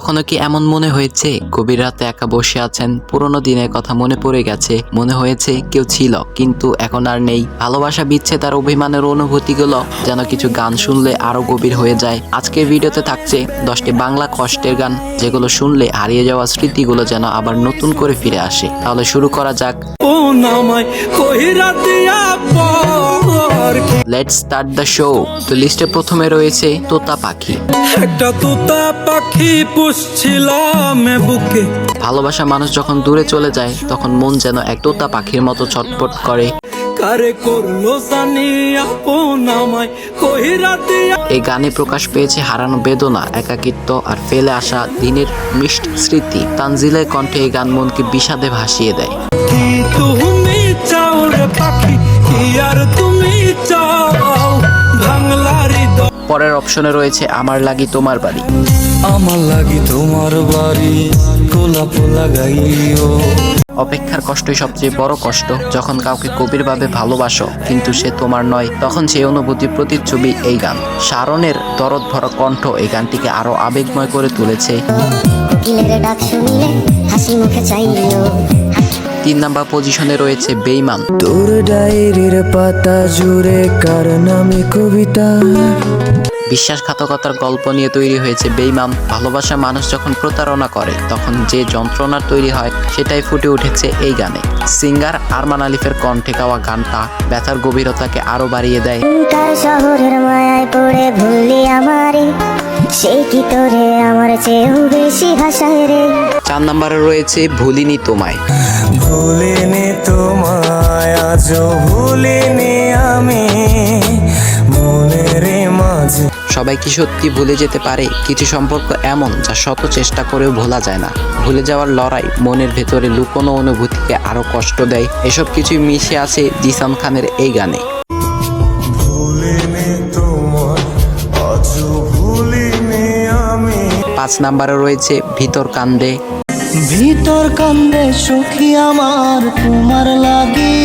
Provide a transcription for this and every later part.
কখনো কি এমন মনে হয়েছে? গভীর রাতে একা বসে আছেন পুরনো দিনের কথা মনে পড়ে গেছে মনে হয়েছে কেউ ছিল কিন্তু এখন আর নেই। ভালোবাসা বিচ্ছেদ আর অভিমানের অনুভূতিগুলো যেন কিছু গান শুনলে আরও গভীর হয়ে যায়। আজকের ভিডিওতে থাকছে দশটি বাংলা কষ্টের গান যেগুলো শুনলে হারিয়ে যাওয়া স্মৃতিগুলো যেন আবার নতুন করে ফিরে আসে। তাহলে শুরু করা যাক। ও নামায় কহিরা দিয়া লেটস স্টার্ট দ্য শো তো লিস্টে প্রথমে রয়েছে তোতা পাখি। একটা তোতা পাখি বুকে। ভালোবাসা মানুষ যখন দূরে চলে যায় তখন মন যেন এক তোতা পাখির মতো ছটপট করে। কারে করল জানি আপন আমায় কহিরা এই গানে প্রকাশ পেয়েছে হারানো বেদনা একাকিত্ব আর ফেলে আসা দিনের মিষ্টি স্মৃতি। তানজিলের কণ্ঠে এই গান মনকে বিষাদে ভাসিয়ে দেয়। কি তুমি চাও রে পাখি কি আর তুমি চাও? পরের অপশনে রয়েছে আমার লাগি তোমার বাড়ি। আমার লাগি তোমার বাড়ি গোলাপ লাগাইও। অপেক্ষার কষ্টই সবচেয়ে বড় কষ্ট যখন কাউকে গভীরভাবে ভালোবাসো কিন্তু সে তোমার নয় তখন সেই অনুভূতির প্রতিচ্ছবি এই গান। শারনের দরদ ভরা কণ্ঠ এই গানটিকে আরও আবেগময় করে তুলেছে। কোকিলের ডাক শুনিলে হাসি মুখে চাইও তিন নাম্বার পজিশনে রয়েছে বেইমান। তোর ডায়েরির পাতা জুড়ে কার নামে কবিতা? বিশ্বাসঘাতকতার গল্প নিয়ে তৈরি হয়েছে বেইমান ভালোবাসা মানুষ যখন প্রতারণা করে তখন যে যন্ত্রণার তৈরি হয় সেটাই ফুটে উঠেছে এই গানে। সিঙ্গার আরমান আলিফের কণ্ঠে গাওয়া গানটা ব্যথার গভীরতাকে আরও বাড়িয়ে দেয়। শহরের মায়ায় পড়ে ভুললি আমারে? সেই কি তোরে? আমার চেয়েও বেশি ভাষায় রে। চার নাম্বারে রয়েছে ভুলিনি তোমায়। ভুলিনি তোমায় আজও ভুলিনি আমি। মনের মাঝে সবাই কি সত্যি ভুলে যেতে পারে? কিছু সম্পর্ক এমন যা শত চেষ্টা করেও ভোলা যায় না। ভুলে যাওয়ার লড়াই মনের ভেতরে লুকোনো অনুভূতিকে আরও কষ্ট দেয়। এসব কিছুই মিশে আছে জিসান খানের এই গানে। পাঁচ নাম্বারে রয়েছে ভিতর কান্দে। ভিতর কান্দে সুখী আমার তোমার লাগি।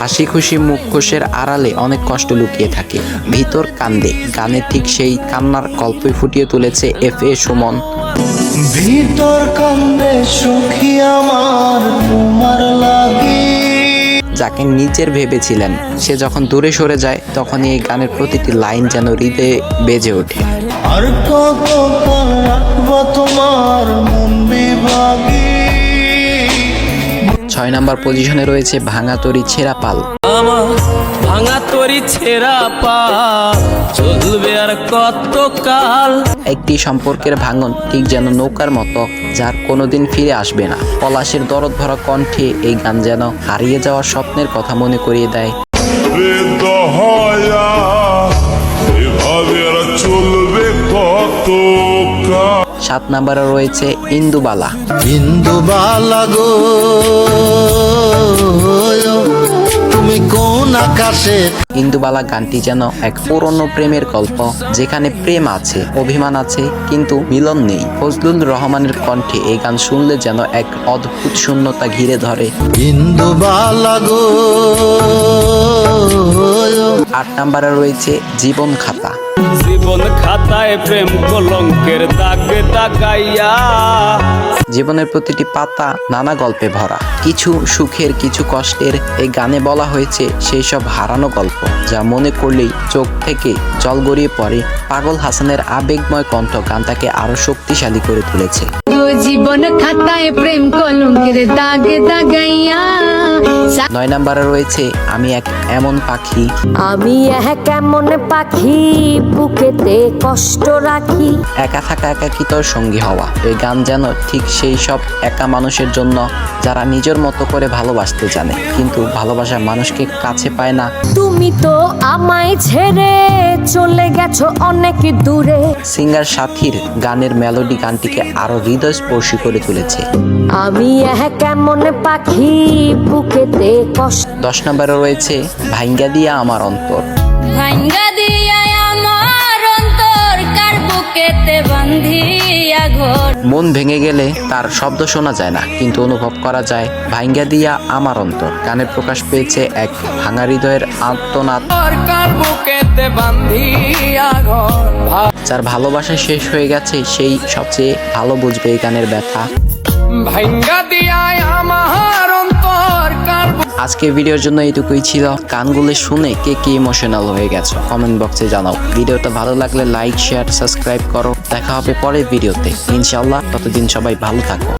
হাসি খুশি মুখোশের আড়ালে অনেক কষ্ট লুকিয়ে থাকে। ভিতর কান্দে। গানে ঠিক সেই কান্নার গল্পই ফুটিয়ে তুলেছে এফ এ সুমন। ভিতর কান্দে সুখী আমার তোমার লাগি। যাকে নিজের ভেবেছিলেন সে যখন দূরে সরে যায় তখনই এই গানের প্রতিটি লাইন যেন হৃদয়ে বেজে ওঠে। আর কত তোমার মন বিভাগী। ছয় নম্বর পজিশনে রয়েছে ভাঙা তরি ছেঁড়া পাল। ভাঙা তরি ছেঁড়া পা চলবে আর কত কাল একটি সম্পর্কের ভাঙন ঠিক যেন নৌকার মতো যার কোনোদিন ফিরে আসবে না। পলাশের দরদ ভরা কণ্ঠে এই গান যেন হারিয়ে যাওয়া স্বপ্নের কথা মনে করিয়ে দেয়। চলবে কত কাল সাত নাম্বারে রয়েছে ইন্দুবালা। হিন্দু বালাগো তুমি কোন আকাশে ইন্দুবালা গানটি যেন এক পুরনো প্রেমের গল্প যেখানে প্রেম আছে অভিমান আছে কিন্তু মিলন নেই। ফজলুল রহমানের কণ্ঠে এই গান শুনলে যেন এক অদ্ভুত শূন্যতা ঘিরে ধরে। হিন্দু গো আট নাম্বারে রয়েছে জীবন খাতা। জীবন খাতায় প্রেম কলঙ্কের দাগ দাগাইয়া। জীবনের প্রতিটি পাতা নানা গল্পে ভরা। কিছু সুখের কিছু কষ্টের এই গানে বলা হয়েছে সেই সব হারানো গল্প যা মনে করলেই চোখ থেকে জল গড়িয়ে পড়ে। পাগল হাসানের আবেগময় কণ্ঠ গানটাকে আরও শক্তিশালী করে তুলেছে। জীবন খাতায় প্রেম কলঙ্কের দাগ দাগাইয়া। নয় নাম্বারে রয়েছে আমি এক এমন পাখি। আমি এক কেমন পাখি বুকেতে কষ্ট রাখি। একা থাকা একাকিতর সঙ্গী হওয়া। এই গান যেন ঠিক সেই সব একা মানুষের জন্য যারা নিজের মতো করে ভালোবাসতে জানে। কিন্তু ভালোবাসা মানুষকে কাছে পায় না। তুমি তো আমায় ছেড়ে চলে গেছো অনেক দূরে। সিঙ্গার সাথীর গানের মেলোডি গানটিকে আরও হৃদয়স্পর্শী করে তুলেছে। আমি এক কেমন পাখি বুকেতে কষ্ট দশ নম্বরে রয়েছে ভাঙ্গা দিয়া আমার অন্তর। ভাঙ্গা দিয়া আমার অন্তর কার বুকে বুকেতে বান্ধিয়া ঘর? মন ভেঙে গেলে তার শব্দ শোনা যায় না কিন্তু অনুভব করা যায় ভাঙ্গা দিয়া আমার অন্তর। গানে প্রকাশ পেয়েছে এক ভাঙা হৃদয়ের আত্মনাদ সরকার বুকেতে বান্ধিয়া ঘর? যার ভালোবাসা শেষ হয়ে গেছে সেই সবচেয়ে ভালো বুঝবে এই গানের ব্যথা। ভাঙ্গা দিয়ায় আমার আজকে ভিডিওর জন্য এইটুকুই ছিল। গানগুলো শুনে কে কি ইমোশনাল হয়ে গেছো কমেন্ট বক্সে জানাও। ভিডিওটা ভালো লাগলে লাইক শেয়ার সাবস্ক্রাইব করো। দেখা হবে পরের ভিডিওতে। ইনশাল্লাহ ততদিন সবাই ভালো থাকো।